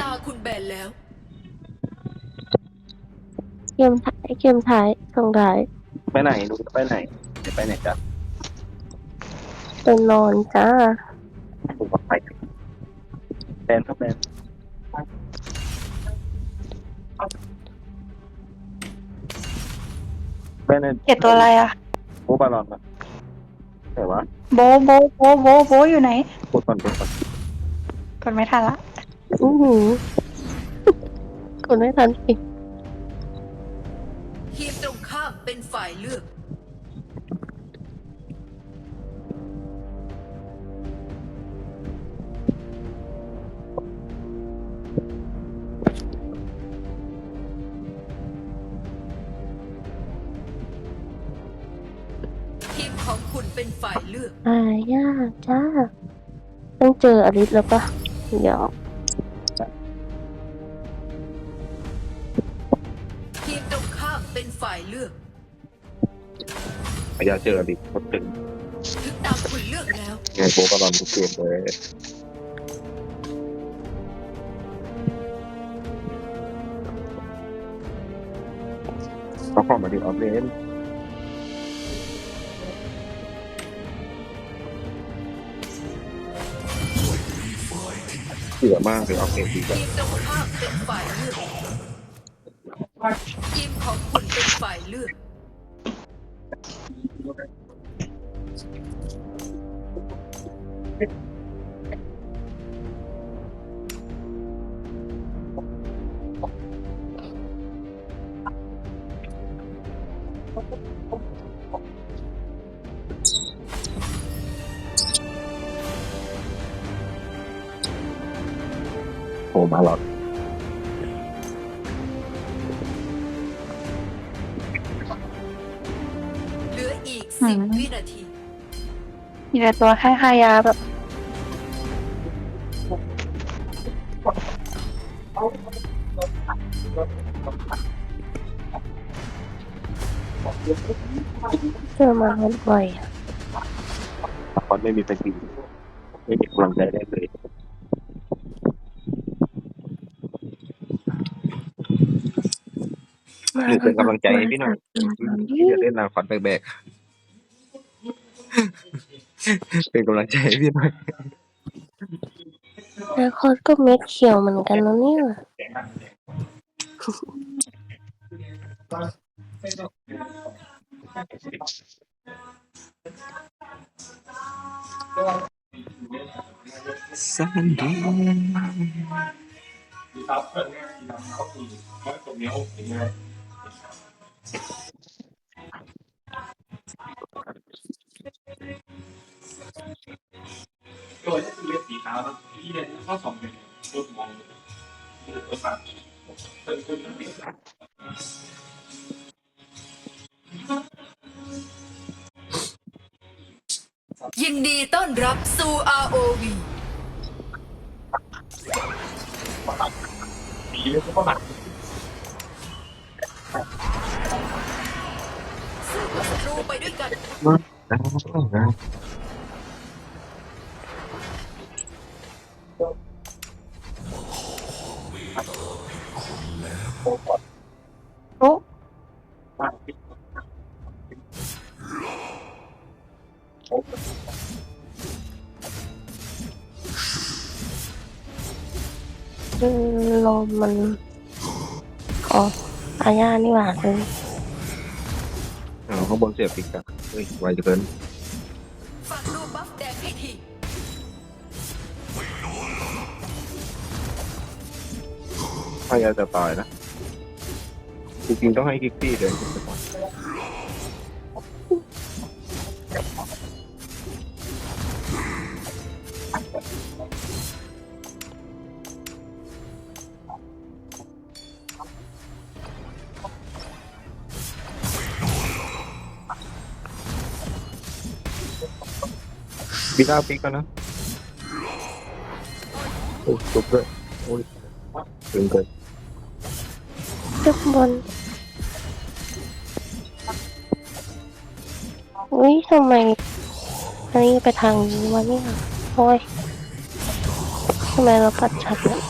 ตาคุณแบนแล้ว เกมท้ายเกมท้ายส่งท้ายไปไหนหนูจะไปไหนจะไปไหนจ๊ะไปนอนจ้าผมก็ไปแบนก็แบนแบนในเก็บตัวอะไรอะโมบาลอนนะแต่ว่าโบโบโบโบโบอยู่ไหน กดก่อนกดก่อน กดไม่ทันละ อือหือกดไม่ทันอีกทีมตรงข้ามเป็นฝ่ายเลือก ทีมของคุณเป็นฝ่ายเลือกอายากจ้า ต้องเจออลิสแล้วปะเดี๋ยว พยายามเจออดีตคนตึงถึงตามคุณเลือกแล้ว ไงโมบาลอนทุกเกมเลยเขาขอมาดิออฟเลนเสือมากเลยออฟเลนดีกว่าทีมตรงข้ามเป็นฝ่ายเลือกทีมของคุณเป็นฝ่ายเลือก โอ้มาหลอดเหลืออีกสิบวินาที มีแต่ตัวแค่หายาแบบเจอมาบ่อยอะคอนไม่มีสกิลไม่มีกำลังใจได้เลย มาหนูเป็นกำลังใจให้พี่หน่อยพี่จะเล่นนาคอนแบกๆเป็นกำลังใจให้พี่หน่อยนาคอสก็เม็ดเขียวเหมือนกันนะเนี่ยสันดี โดยที่เลือดสีขาวแล้วที่เรียนข้อสอบเนี่ยรถมองรถสั่งเป็นคุณนั่นเองยินดีต้อนรับสู่ ROV ปีเลือดก็หนักสู้ ไปด้วยกัน โอ้อืมลมมันอ๋ออาญานี่หว่าเลยอ๋อ ข้างบนเสียบปิกอะเฮ้ยไวจะเกินฝากดูบัฟแดงให้ทีพยายามจะตายนะจริงๆต้องให้กิกซี่เดินขึ้นไปก่อน ปีด้าปีกันนะโอ้ยจบเลยโอ้ยถึงเกินทุกคนอุ้ยทำไมอันนี้ไปทางนี้วะเนี่ยโอ้ยทำไมเราปัดชัดเนี่ย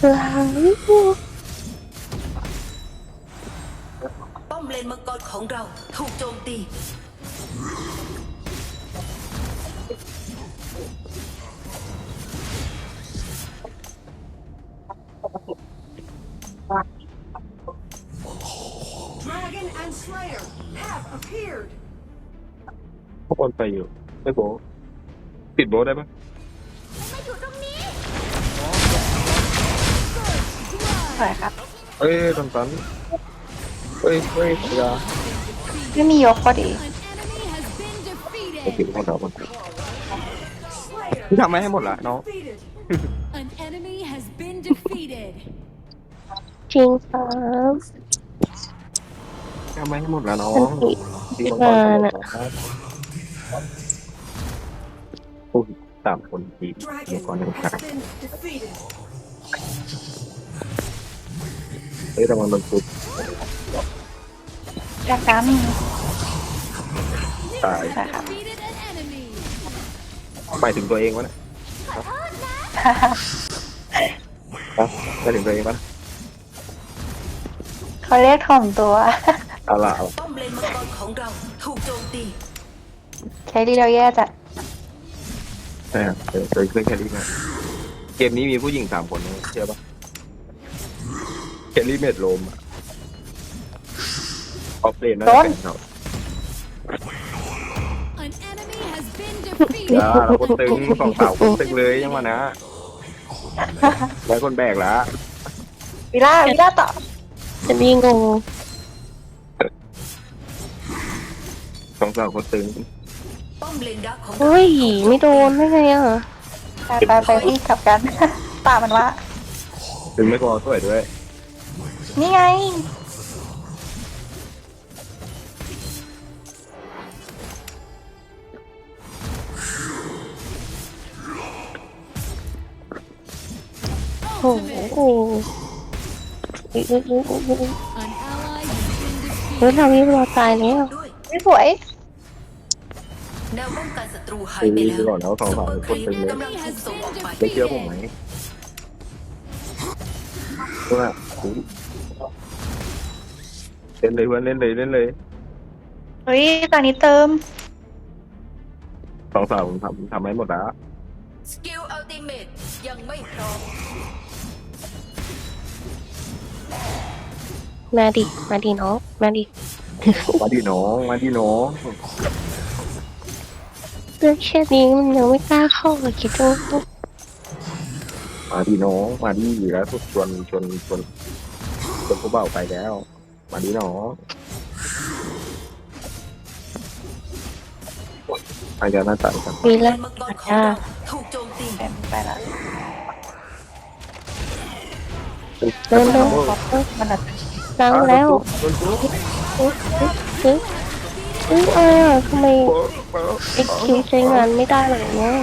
หลังนี้ นมังกรของเราถูกโจมตีพวกคนไปอยู่ไม่โบะปิดโบะได้ปะสวยครับเอ้ยตันตัน เฮ้ยเยอย่าไม่มียกพอดี An enemy has been ไม่ปิด defeated. ของเรามันที่ทำไม่ให้หมดละน้อง An enemy has been defeated. จริงครับ ทำไม่ให้หมดละน้ออันงติที่มังกอะโอ้ยสามคนทีมมังกรในกลางเฮ้ยระวังโดนทุบ จากน้ำมีตายสวยครับ Defeated an enemy. หมายถึงตัวเองวะเนี่ยฮะหมายถึงตัวเองปะเขาเรียกถ่อมตัว เอาละเอาป้อมเลนมังกรของเราถูกโจมตีใช้ดีเราแย่จัดใช่ครับเดี๋ยวเคยเคยแคลรี่มาเกมนี้มีผู้หญิงสามคนนะเชื่อปะแคลรี่เมดโลมอะ ออฟเลนน่าจะเป็นเขา An enemy has been อย่า defeated. เราคนตึงสองสาวคนตึงเลยยังมานะแล้วคนแบกละวิล่าวิล่าต่อจะมีงงสองสาวคนตึงป้อมเลนดักของเราเฮ้ยไม่โดนได้ไงอะไปไปไปพี่กลับกันตามมันว่าตึงไม่พอสวยด้วย นี่ไง โอ้โหอุ๊ยอุ๊ยอุ๊ยอุ๊ยอุ๊ย An ally has been เฮ้ย defeated. เรานี่เราตายแล้วด้วยไม่สวยแนวป้องกันศัตรูหายตึงไปไปแล้วก่อนแล้วสองซุปสาวเปอร์คคนรีตึปงเลยกำลังถูกส่งออกไปไม่เชื่อผมไหมว่าเล่นเลยเพื่อนเล่นเลยเล่นเลยเฮ้ยตอนนี้เติมสองสาวผมทำทำให้หมดแล้วสกิลอัลติเมตยังไม่พร้อม มาดิ มาดิน้อง มาดิมาดีน้องมาดีน้องเรื่องแค่นี้มันยังไม่กล้าเข้าเลยคิดดูมาดีน้องมาดีอยู่แล้วทุกชวนชวนชวนชวนผู้เบาไปแล้ว มาดีน้องอาจารย์น่าตัดกันมีเลแล้วนมังกรของเราถูกโจมตีเต็มไปละ เดินเดินมันแบบล้างแล้วโอุ๊ยอุ๊ยอุ๊ยอุ๊ยเออทำไมโป๊ะโป๊ะเอ็กคิวใช้งานไม่ได้เลยเนี่ย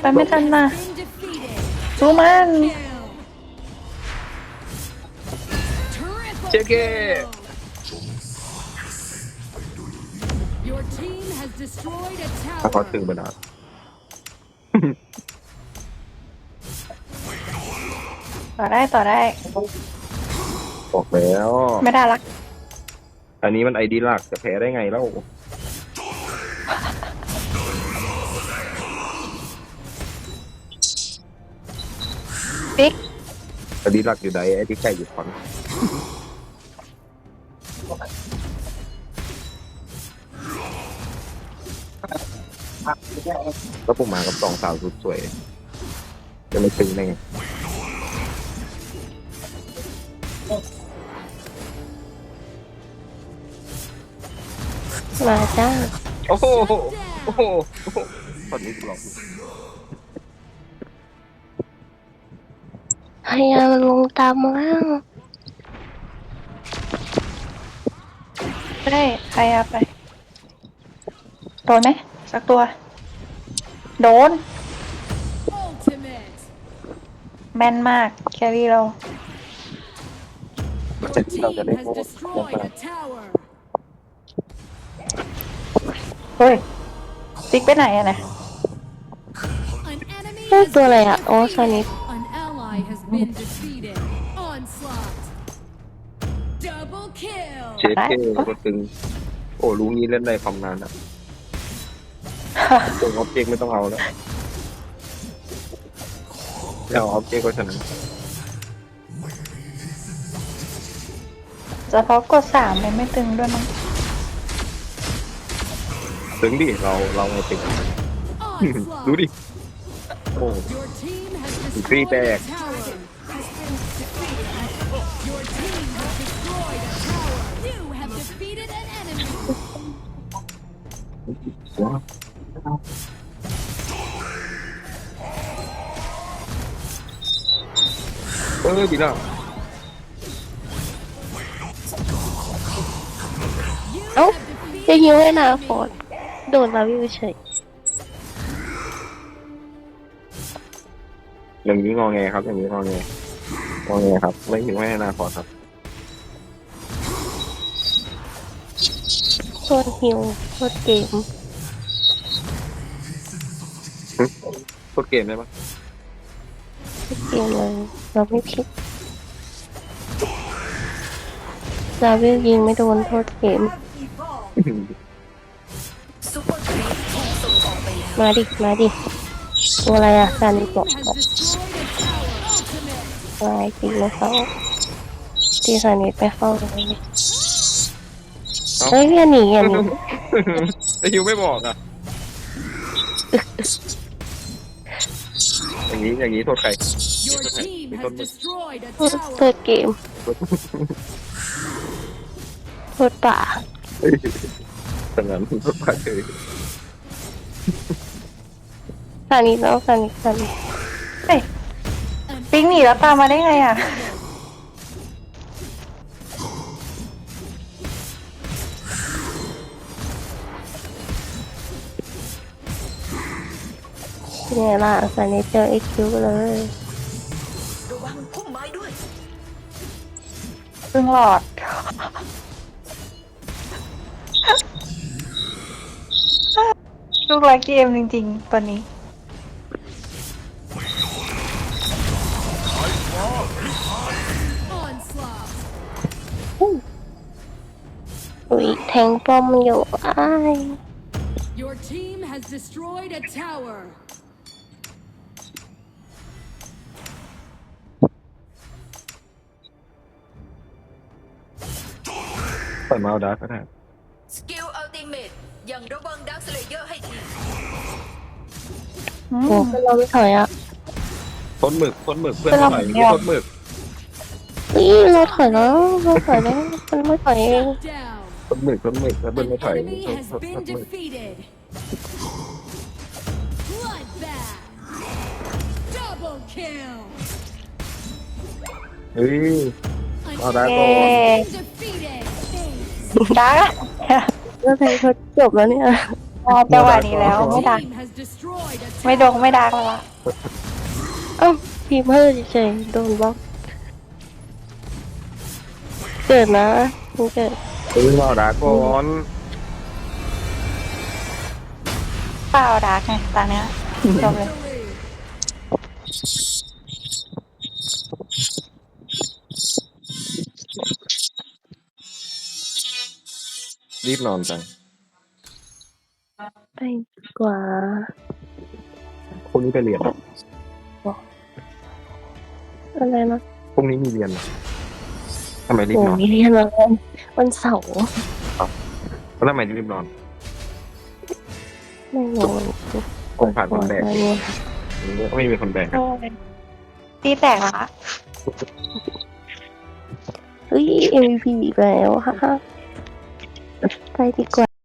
ไปไม่ทันมาสู้มันเจ๊เก Your team has destroyed a ถ้าเขา tower. ตึงไปนา ต่อได้ต่อได้ บอกแล้ว ไม่ได้ละอันนี้มันไอดีหลักจะแพ้ได้ไงแล้วปิ๊กไอดีหลักอยู่ใดไอดีไก่อยู่คอนแล้วผมมากับสองสาวสุดสวย จะไม่ตึงได้ไง มาจ้าโอ้โหโอ้โหโอ้โหตอนนี้กูหลอกพยายามลงตามมาแล้วไม่ได้ใครเอาไป โดนไหมสักตัว โดน Ultimate. แม่นมาก แครี่เรา มัน Your จะที่เราจะ team ได้ has โอ้ destroyed a tower. เฮ้ยปิ๊กไปไหนอะนะ An enemy เอ้ย has ตัวอะไร been อะโอ้ซานิ defeated. An ally has been defeated. Onslaught. Double kill. เชฟเก้ก็ตึงโอ้รู้งี้เล่นได้ความนานอะตัวออบเจกต์ไม่ต้องเอาแล้วแล้วออบเจกต์ก็ชนะ จะเพราะกดสามเลยไม่ตึงด้วยมั้งถึงดิเราเราไงตึง Onslaught. ดูดิ โอ้ Your team has Three destroyed a back. tower. Your team has destroyed a tower. You have defeated an enemy. เออดีแล้ว You Oh. have จะ defeated ยิวให้ an นา enemy. ฟอดโดนลาวิวเฉยอย่างนี้งอแงครับ อย่างนี้งอแงงอแงครับ ไม่ถึงไม่ให้นาคอร์ครับโคตรฮิวโคตรเกมโคตรเกมได้ปะโคตรเกมเลยเราไม่ผิดลาวิวยิงไม่โดนโทษเกม ซูเปอร์ครีปถูกส่งออกไปแล้วมาดิ มาดิ ตัวอะไรอะการนี้บอก Has destroyed a tower. Ultimate. ลายตีมาเข้าตีสานิทไปเข้าเลยเฮ้ยอย่าหนีอย่าหนีไอฮิวไม่บอกอะ อย่างนี้อย่างนี้โทษใคร Your team has destroyed a เปิ tower. ดเกมโทษป่า แต่งั้นโทษใครเลยสานิทแล้วสานิทสานิทเฮ้ย An ปิ๊งหนีแล้วตามมาได้ไงอะเป็นไงล่ะสานิทเจอไอคิวเลยระวังพุ่มไม้ด้วยเพิ่งหลอด ลูกรักเกมจริงๆ ตอนนี้ onslaught. อุ้ยแทงป้อมอยู่อ้าย Your team has destroyed a tower. ปล่อยมาเอาดาร์กก็ได้ สกิลอัลติเมตยังระวังดักสเลเยอร์ให้ทีอื โอ้มเพื่อนเราไม่ถอยอะ ต้นหมึกต้นหมึกเพื่อนเป็นเราเท่าไหร่เหมือนเดิม ต้นหมึกนี่เราถอยแล้วเราถอยแล้วมันไม่ถอยเอง Down. ต้นหมึกต้นหมึกแล้วเพื่อน An ไม่ถอย enemy ต้น has ต้น been ต้นหมึก defeated. Bloodbath. Double kill. เฮ้ย An Oh, that enemy goal. has been defeated. ดักก็แทงเขาจบแล้วเนี่ย พอจังหวะนี้แล้วไม่ดัก Team has destroyed a ไม่ดง tower. ไม่ดักแล้วล่ะเอ้าพีเมอร์เฉยๆโดนบล็อก เกิดนะมันเกิดเฮ้ยเอาดาร์กก่อนเปล่าดักไงตอนเนี้ยจบเลย Victory. รีบนอนจัง ไปดีกว่า พรุ่งนี้ไปเรียนเหรออะไรนะพรุ่งนี้มีเรียนเหรอทำไมรีบโอ้นอนมีเรียนมาแล้ววันเสาร์แล้วทำไมรีบนอนไม่รู้คงผ่านคนแบกไม่รู้ไม่มีคนแบกอะตีแตกละเฮ้ย MVP อีกแล้วฮ่าฮ่าไปดีกว่า